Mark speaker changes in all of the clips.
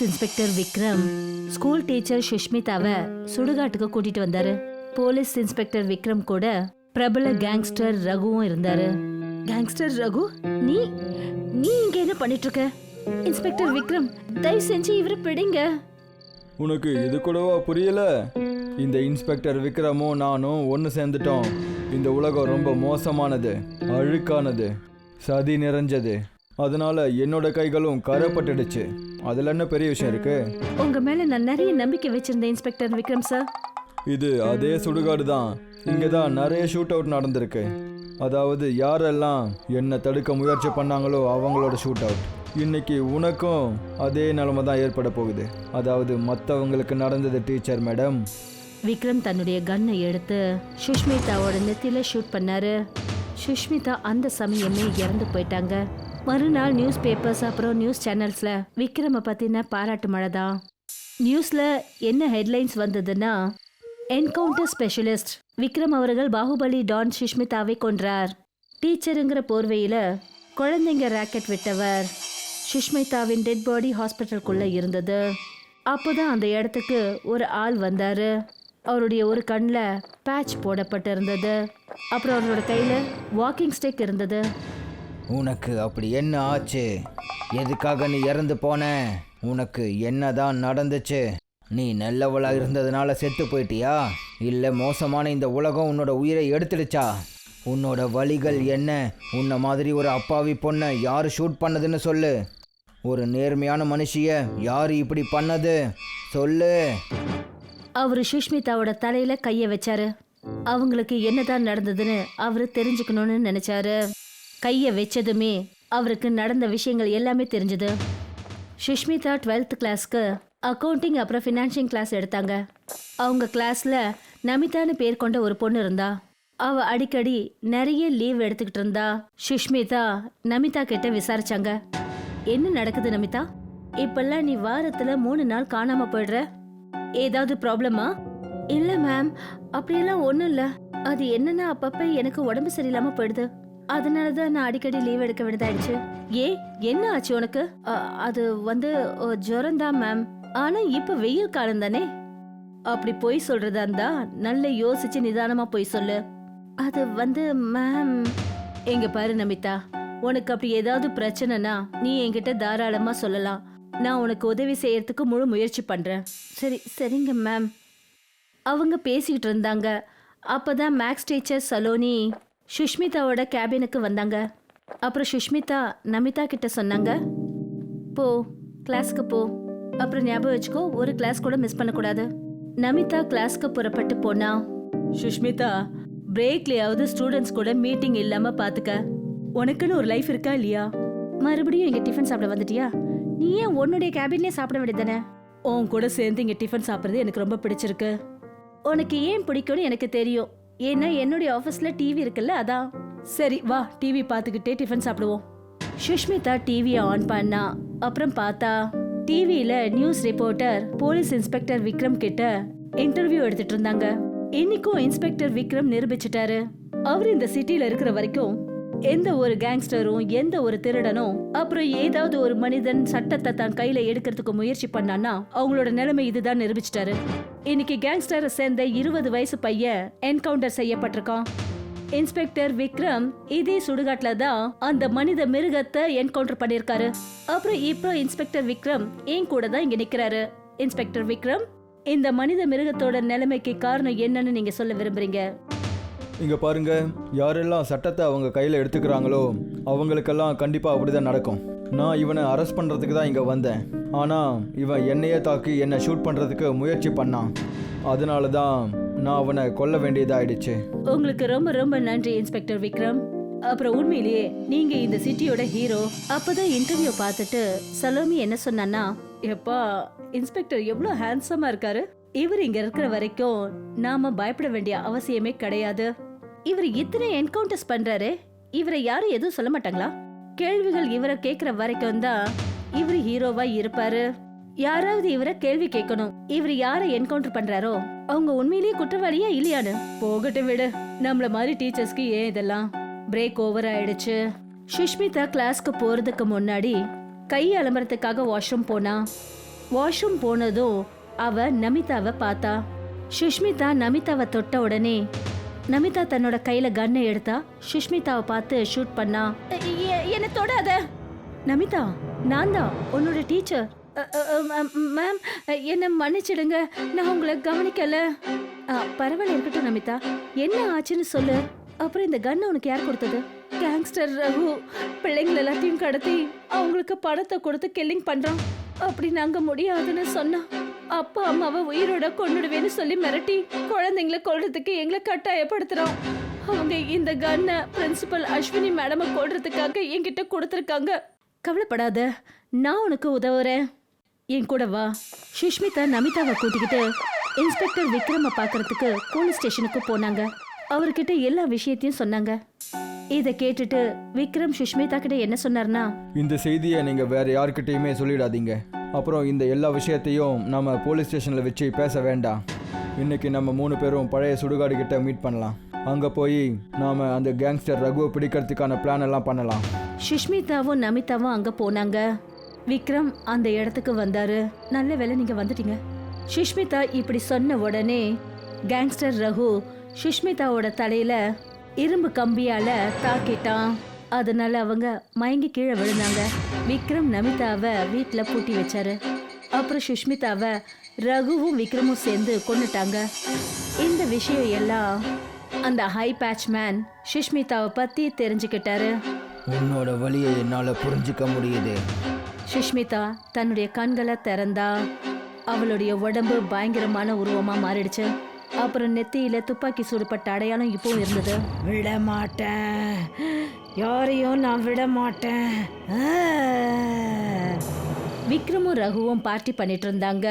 Speaker 1: Police inspector Vikram. School teacher சுஷ்மிதாவை சுடுகாட்டுக்கு கூட்டிட்டு வந்தாரு. போலீஸ் இன்ஸ்பெக்டர் விக்ரம் கூட பிரபல கேங்ஸ்டர் ரகுவும் இருந்தாரு. கேங்ஸ்டர் ரகு நீ நீ இங்க என்ன பண்ணிட்டு இருக்க இன்ஸ்பெக்டர் விக்ரம் தயவு செஞ்சு இவரை பிடிங்க.
Speaker 2: உனக்கு இது கூடவா புரியல? இந்த இன்ஸ்பெக்டர் விக்ரமும் நானும் ஒன்று சேர்ந்துட்டோம். இந்த உலகம் ரொம்ப மோசமானது அழுக்கானது சதி நிறைஞ்சது. அதனால என்னோட கைகளும் கரப்பட்டுடுச்சு. அதில் என்ன பெரிய விஷயம் இருக்கு?
Speaker 1: உங்க மேல நான் நிறைய நம்பிக்கை வச்சிருந்தேன் இன்ஸ்பெக்டர் விக்ரம் சார்.
Speaker 2: இது அதே சுடுகாடு தான். இங்கே தான் நிறைய ஷூட் அவுட் நடந்திருக்கு. அதாவது யாரெல்லாம் என்னை தடுக்க முயற்சி பண்ணாங்களோ அவங்களோட ஷூட் அவுட் இன்னைக்கு உனக்கும் அதே நிலைமை தான் ஏற்பட போகுது. அதாவது மற்றவங்களுக்கு நடந்தது டீச்சர் மேடம்
Speaker 1: விக்ரம் தன்னுடைய கன்னை எடுத்து சுஷ்மிதாவோட நெத்தியில ஷூட் பண்ணாரு. சுஷ்மிதா அந்த சமயமே இறந்து போயிட்டாங்க. மறுநாள் நியூஸ் பேப்பர்ஸ் அப்புறம் நியூஸ் சேனல்ஸில் விக்ரமை பற்றின பாராட்டு மழை தான் நியூஸில் என்ன ஹெட்லைன்ஸ் வந்ததுன்னா என்கவுண்டர் ஸ்பெஷலிஸ்ட் விக்ரம் அவர்கள் பாகுபலி டான் சுஷ்மிதாவை கொன்றார். டீச்சருங்கிற போர்வையில் குழந்தைங்க ராக்கெட் விட்டவர். சுஷ்மிதாவின் டெட் பாடி ஹாஸ்பிட்டலுக்குள்ளே இருந்தது. அப்போதான் அந்த இடத்துக்கு ஒரு ஆள் வந்தார். அவருடைய ஒரு கண்ணில் பேட்ச் போடப்பட்டிருந்தது. அப்புறம் அவரோட கையில் வாக்கிங் ஸ்டிக் இருந்தது.
Speaker 3: உனக்கு அப்படி என்ன ஆச்சு? எதுக்காக நீ இறந்து போன? உனக்கு என்னதான் நடந்துச்சு? நீ நல்லவளா இருந்ததுனால செத்து போயிட்டியா? இல்லை மோசமான இந்த உலகம் உன்னோட உயிரை எடுத்துடுச்சா? உன்னோட வழிகள் என்ன? உன்னை மாதிரி ஒரு அப்பாவி பொண்ணை யார் ஷூட் பண்ணதுன்னு சொல்லு. ஒரு நேர்மையான மனுஷிய யார் இப்படி பண்ணது? சொல்லு.
Speaker 1: அவர் சுஷ்மிதாவோட தலையில கையை வச்சாரு. அவங்களுக்கு என்னதான் நடந்ததுன்னு அவரு தெரிஞ்சுக்கணும்னு நினைச்சாரு. கையை வச்சதுமே அவருக்கு நடந்த விஷயங்கள் எல்லாமே தெரிஞ்சது. சுஷ்மிதா டுவெல்த் கிளாஸ்க்கு அக்கௌண்டிங் அப்புறம் ஃபினான்ஷியல் கிளாஸ் எடுத்தாங்க. அவங்க கிளாஸில் நமிதான்னு பேர் கொண்ட ஒரு பொண்ணு இருந்தா. அவ அடிக்கடி நிறைய லீவ் எடுத்துக்கிட்டு இருந்தா. சுஷ்மிதா நமிதா கிட்ட விசாரிச்சாங்க. என்ன நடக்குது நமிதா? இப்பெல்லாம் நீ வாரத்துல மூணு நாள் காணாம போயிடுற? ஏதாவது ப்ராப்ளமா இல்ல மேம் அப்படியெல்லாம் ஒன்றும் இல்லை. அது என்னன்னா அப்பப்ப எனக்கு உடம்பு சரியில்லாம போயிடுது. அதனால தான் நான் அடிக்கடி லீவ் எடுக்க வேண்டியதாயிடுச்சு. ஏ என்ன ஆச்சு உனக்கு? அது வந்து ஜுரம் தான் மேம் ஆனா இப்ப வெயில் காலம் தானே? அப்படி பொய் சொல்றதா இருந்தா நல்ல யோசிச்சு நிதானமா பொய் சொல்லு. அது வந்து மேம் எங்க பாரு நமிதா. உனக்கு அப்படி ஏதாவது பிரச்சனைனா நீ என்கிட்ட தாராளமா சொல்லலாம். நான் உனக்கு உதவி செய்யறதுக்கு முழு முயற்சி பண்றேன். சரி சரிங்க மேம் அவங்க பேசிக்கிட்டு இருந்தாங்க. அப்பதான் மேக்ஸ் டீச்சர் சலோனி சுஷ்மிதாவோட கேபினுக்கு வந்தாங்க. அப்புறம் சுஷ்மிதா நமிதா கிட்ட சொன்னாங்க. போ கிளாஸ்க்கு போ. அப்புறம் ஞாபகம் வச்சுக்கோ ஒரு கிளாஸ் கூட மிஸ் பண்ணக்கூடாது. நமிதா கிளாஸ்க்கு புறப்பட்டு போனா சுஷ்மிதா பிரேக்லயாவது ஸ்டூடெண்ட்ஸ் கூட மீட்டிங் இல்லாம பாத்துக்க. உனக்குன்னு ஒரு லைஃப் இருக்கா இல்லையா? மறுபடியும் இங்க டிஃபன் சாப்பிட வந்துட்டியா? நீ ஏன் உன்னுடைய கேபின்லயே சாப்பிட வேண்டியதானே உன் கூட சேர்ந்து இங்க டிஃபன் சாப்பிடுறது எனக்கு ரொம்ப பிடிச்சிருக்கு. உனக்கு ஏன் பிடிக்கும்னு எனக்கு தெரியும். ஏன்னா என்னுடைய ஆஃபீஸில் டிவி இருக்குல்ல அதான். சரி வா டிவி பார்த்துக்கிட்டே டிஃபன் சாப்பிடுவோம். சுஷ்மிதா டிவியை ஆன் பண்ணா அப்புறம் பார்த்தா டிவியில news reporter police inspector Vikram கிட்ட இன்டர்வியூ எடுத்துட்டு இருந்தாங்க. இன்னைக்கும் இன்ஸ்பெக்டர் விக்ரம் நிரூபிச்சிட்டாரு. அவர் இந்த சிட்டியில் இருக்கிற வரைக்கும் எந்த ஒரு கேங்ஸ்டரும் எந்த ஒரு திருடனும் அப்புறம் ஏதாவது ஒரு மனிதன் சட்டத்தை தன் கையில எடுக்கிறதுக்கு முயற்சி பண்ணான்னா அவங்களோட நிலைமை இதுதான் நிரூபிச்சிட்டாரு. இன்னைக்கு கேங்ஸ்டரை சேர்ந்த இருபது வயசு பையன் என்கவுண்டர் செய்யப்பட்டிருக்கான். இன்ஸ்பெக்டர் விக்ரம் இதே சுடுகாட்டுல தான் அந்த மனித மிருகத்தை என்கவுண்டர் பண்ணிருக்காரு அப்புறம் இப்போ இன்ஸ்பெக்டர் விக்ரம் என் கூட தான் இங்க நிக்கிறாரு. இன்ஸ்பெக்டர் விக்ரம் இந்த மனித மிருகத்தோட நிலைமைக்கு காரணம் என்னன்னு நீங்க சொல்ல விரும்புறீங்க?
Speaker 2: இங்கே பாருங்க யாரெல்லாம் சட்டத்தை அவங்க கையில் எடுத்துக்கிறாங்களோ அவங்களுக்கெல்லாம் கண்டிப்பாக அப்படி தான் நடக்கும். நான் இவனை அரெஸ்ட் பண்ணுறதுக்கு தான் இங்கே வந்தேன். ஆனால் இவன் என்னையே தாக்கி என்னை ஷூட் பண்ணுறதுக்கு முயற்சி பண்ணான். அதனால தான் நான் அவனை கொல்ல வேண்டியதாயிடுச்சு.
Speaker 1: உங்களுக்கு ரொம்ப ரொம்ப நன்றி இன்ஸ்பெக்டர் விக்ரம் அப்புறம் உண்மையிலேயே நீங்க இந்த சிட்டியோட ஹீரோ அப்பதான் இன்டர்வியூ பார்த்துட்டு சலோமி என்ன சொன்னான்னா எப்பா இன்ஸ்பெக்டர் எவ்வளவு ஹேண்ட்ஸமா இருக்காரு. இவர் இங்க இருக்கிற வரைக்கும் நாம பயப்பட வேண்டிய அவசியமே கிடையாது. இவர் இத்தனை என்கவுண்டர்ஸ் பண்றாரு? இவரை யாரும் எதுவும் சொல்ல மாட்டாங்களா? கேள்விகள் இவரை கேக்குற வரைக்கும் தான் இவர் ஹீரோவா இருப்பாரு. யாராவது இவரை கேள்வி கேட்கணும். இவர் யாரை என்கவுண்டர் பண்றாரோ அவங்க உண்மையிலேயே குற்றவாளியா இல்லையான்னு? போகட்டும் விடு. நம்மள மாதிரி டீச்சர்ஸ்க்கு ஏன் இதெல்லாம் பிரேக் ஓவர் ஆயிடுச்சு? சுஷ்மிதா கிளாஸ்க்கு போறதுக்கு முன்னாடி கை அலம்புறதுக்காக வாஷ்ரூம் போனா வாஷ்ரூம் போனதும் அவ நமிதாவை பார்த்தா. சுஷ்மிதா நமிதாவை தொட்ட உடனே நமிதா தன்னோட கையில கன்னை எடுத்தா சுஷ்மிதாவை பார்த்து ஷூட் பண்ணா என்ன தொடாத. நமிதா நான் தான் உன்னோட டீச்சர் மேம் என்ன மன்னிச்சிடுங்க. நான் உங்களை கவனிக்கல. பரவாயில்ல இருக்கட்டும் நமிதா. என்ன ஆச்சுன்னு சொல்லு. அப்புறம் இந்த கன் உனக்கு யார் கொடுத்தது? கேங்ஸ்டர் ரகு. பிள்ளைங்கள எல்லாத்தையும் கடத்தி அவங்களுக்கு பணத்தை கொடுத்து கில்லிங் பண்றான். அப்படி நாங்க முடியாதுன்னு சொன்னா. அப்பா அம்மாவை உயிரோட கொண்டுடுவேன்னு சொல்லி மிரட்டி குழந்தைங்கள கொள்றதுக்கு எங்களை கட்டாயப்படுத்துறோம் அவங்க இந்த கன்னை பிரின்சிபல் அஸ்வினி மேடமை கொள்றதுக்காக என்கிட்ட கொடுத்துருக்காங்க. கவலைப்படாத நான் உனக்கு உதவுறேன். என் கூட வா. சுஷ்மிதா நமிதாவை கூட்டிக்கிட்டு இன்ஸ்பெக்டர் விக்ரம பார்க்கறதுக்கு போலீஸ் ஸ்டேஷனுக்கு போனாங்க. அவர்கிட்ட எல்லா விஷயத்தையும் சொன்னாங்க. இதை கேட்டுட்டு விக்ரம் சுஷ்மிதா கிட்ட என்ன சொன்னார்னா
Speaker 2: இந்த செய்தியை நீங்கள் வேற யார்கிட்டயுமே சொல்லிடாதீங்க. அப்புறம் இந்த எல்லா விஷயத்தையும் நம்ம போலீஸ் ஸ்டேஷனில் வச்சு பேச வேண்டாம். இன்னைக்கு நம்ம மூணு பேரும் பழைய சுடுகாடு கிட்ட மீட் பண்ணலாம். அங்கே போய் நாம் அந்த கேங்ஸ்டர் ரகுவை பிடிக்கிறதுக்கான பிளான் எல்லாம் பண்ணலாம்.
Speaker 1: சுஷ்மிதாவும் நமிதாவும் அங்கே போனாங்க. விக்ரம் அந்த இடத்துக்கு வந்தாரு. நல்ல வேலை நீங்கள் வந்துட்டீங்க. சுஷ்மிதா இப்படி சொன்ன உடனே கேங்ஸ்டர் ரகு சுஷ்மிதாவோட தலையில இரும்பு கம்பியால தாக்கிட்டான். அதனால அவங்க மயங்கி கீழே விழுந்தாங்க. விக்ரம் நமிதாவை வீட்டில் பூட்டி வச்சாரு. அப்புறம் சுஷ்மிதாவை ரகுவும் விக்ரமும் சேர்ந்து கொன்னுட்டாங்க. இந்த விஷயம் எல்லாம் அந்த ஹை பேட்ச் மேன் சுஷ்மிதாவை பத்தி தெரிஞ்சுக்கிட்டாரு.
Speaker 3: உன்னோட வழியை என்னால் புரிஞ்சுக்க முடியுது.
Speaker 1: சுஷ்மிதா தன்னுடைய கண்களை திறந்தா அவளுடைய உடம்பு பயங்கரமான உருவமா மாறிடுச்சு. அப்புறம் நெத்தியில துப்பாக்கி சூடுபட்ட அடையாளம் இப்பவும் இருந்தது. விட மாட்டேன் யாரையும் நான் விட மாட்டேன் விக்ரமும் ரகுவும் பார்ட்டி பண்ணிட்டு இருந்தாங்க.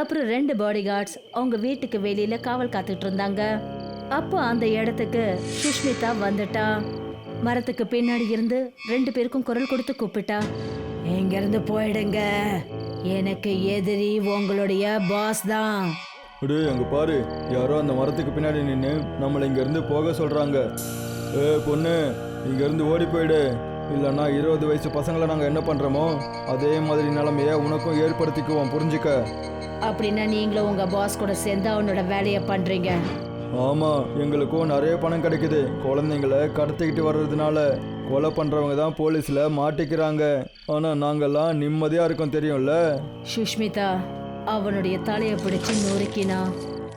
Speaker 1: அப்புறம் ரெண்டு பாடி கார்ட்ஸ் அவங்க வீட்டுக்கு வெளியில காவல் காத்துட்டு இருந்தாங்க. அப்போ அந்த இடத்துக்கு சுஷ்மிதா வந்துட்டா. மரத்துக்கு பின்னாடி இருந்து ரெண்டு பேருக்கும் குரல் கொடுத்து கூப்பிட்டா. எங்க இருந்து போயிடுங்க. எனக்கு எதிரி உங்களுடைய பாஸ் தான்.
Speaker 2: அடே அங்கே பாரு. யாரோ அந்த மரத்துக்கு பின்னாடி நின்று நம்மளை இங்கேருந்து போக சொல்கிறாங்க ஏ பொண்ணு இங்கேருந்து ஓடி போயிடு. இல்லைன்னா இருபது வயசு பசங்களை நாங்கள் என்ன பண்ணுறோமோ அதே மாதிரி நிலைமையை உனக்கும் ஏற்படுத்திக்குவோம் புரிஞ்சுக்க?
Speaker 1: அப்படின்னா நீங்களும் உங்க பாஸ் கூட சேர்ந்து அவனோட வேலையை பண்றீங்க.
Speaker 2: ஆமாம் எங்களுக்கும் நிறைய பணம் கிடைக்குது. குழந்தைங்கள கடத்திக்கிட்டு வர்றதுனால கொலை பண்ணுறவங்க தான் போலீஸில் மாட்டிக்கிறாங்க. ஆனால் நாங்கள்லாம் நிம்மதியாக இருக்கோம் தெரியும்ல?
Speaker 1: சுஷ்மிதா அவனுடைய தலையை பிடிச்சு நொறுக்கினா.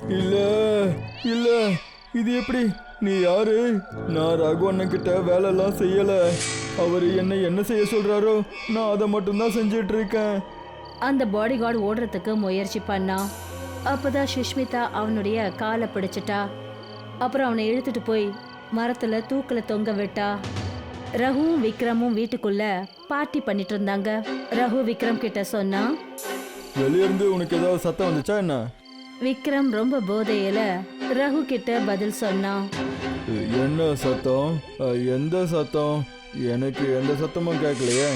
Speaker 2: இல்லை இல்லை. இது எப்படி? நீ யாரு? நான் ரகு அண்ணன்கிட்ட வேலைலாம் செய்யலை. அவர் என்னை என்ன செய்ய சொல்கிறாரோ நான் அதை மட்டும்தான் செஞ்சிட்டு இருக்கேன்.
Speaker 1: அந்த பாடி கார்டு ஓடுறதுக்கு முயற்சி பண்ணான் அப்பதான் சுஷ்மிதா அவனுடைய காலை பிடிச்சிட்டா. அப்புறம் அவனை இழுத்துட்டு போய் மரத்துல தூக்கில தொங்க விட்டா. ரகுவும் விக்ரமும் வீட்டுக்குள்ள பார்ட்டி பண்ணிட்டு இருந்தாங்க. ரகு விக்ரம் கிட்ட சொன்னா
Speaker 2: வெளியிருந்து உனக்கு ஏதாவது சத்தம் வந்துச்சா என்ன?
Speaker 1: விக்ரம் ரொம்ப போதையில ரகு கிட்ட பதில் சொன்னான்.
Speaker 2: என்ன சத்தம்? எந்த சத்தம்? எனக்கு எந்த சத்தமும் கேட்கலையே.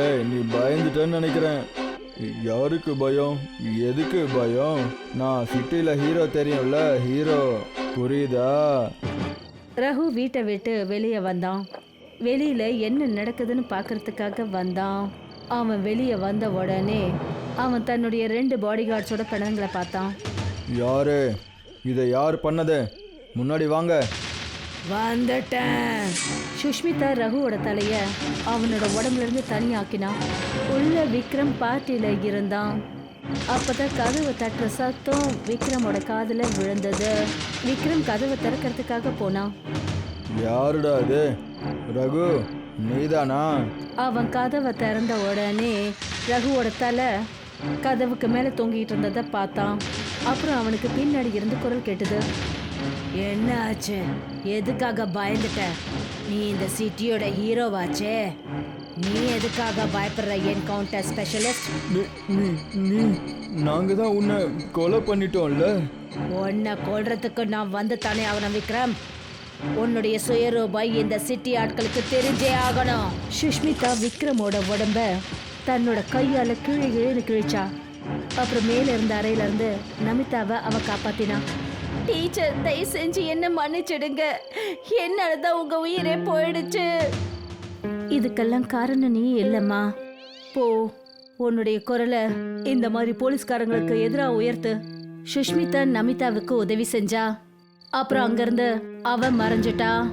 Speaker 2: ஏய் நீ பயந்துட்டேன்னு நினைக்கிறேன். யாருக்கு பயம்? எதுக்கு பயம்? நான் சிட்டியில் ஹீரோ தெரியும்ல ஹீரோ. புரியுதா?
Speaker 1: ரகு வீட்டை விட்டு வெளியே வந்தான். வெளியில என்ன நடக்குதுன்னு பார்க்கறதுக்காக வந்தான். அவன் வெளியே வந்த உடனே அவன் தன்னுடைய ரெண்டு பாடி கார்ட்ஸோட படங்களை பார்த்தான்.
Speaker 2: யாரு? இதை யார் பண்ணது? முன்னாடி வாங்க.
Speaker 1: வந்துட்டேன். சுஷ்மிதா ரகுவோட தலைய அவனோட உடம்புல இருந்து தனியாக்கினான். உள்ள விக்ரம் பார்ட்டியில இருந்தான். அப்பதான் கதவை தட்டுற சத்தம் விக்ரமோட காதுல விழுந்தது. விக்ரம் கதவை திறக்கிறதுக்காக போனான்.
Speaker 2: யாருடா இது? ரகு நீதானா?
Speaker 1: அவன் கதவை திறந்த உடனே ரகுவோட தலை கதவுக்கு மேல தொங்கிட்டு இருந்ததை பார்த்தான். அப்புறம் அவனுக்கு பின்னாடி இருந்து குரல் கேட்டது. என்ன ஆச்சு? எதுக்காக பயந்துட்ட? நீ இந்த சிட்டியோட ஹீரோவாச்சே. நீ எதுக்காக பயப்படுற என்கவுண்டர் ஸ்பெஷலிஸ்ட்?
Speaker 2: நீ- நீ நீ நாங்கள் தான் உன்னை கொலை பண்ணிட்டோம்ல.
Speaker 1: உன்னை கொல்றதுக்கு நான் வந்து தானே ஆகணும் விக்ரம். உன்னுடைய சுயரூபாய் இந்த சிட்டி ஆட்களுக்கு தெரிஞ்சே ஆகணும். சுஷ்மிதா விக்ரமோட உடம்ப தன்னோட கையால கீழே இழுன்னு கிழிச்சா. அப்புறம் மேல இருந்த அறையில இருந்து நமிதாவை அவ காப்பாத்தினா. டீச்சர் தயவு செஞ்சு என்ன மன்னிச்சிடுங்க. என்னாலதான் உங்க உயிரே போயிடுச்சு. இதுக்கெல்லாம் காரணம் நீ இல்லம்மா. போ உன்னுடைய குரலை இந்த மாதிரி போலீஸ்காரங்களுக்கு எதிரா உயர்த்து. சுஷ்மிதா நமிதாவுக்கு உதவி செஞ்சா. அப்புறம் அங்கிருந்து அவ மறைஞ்சிட்டா.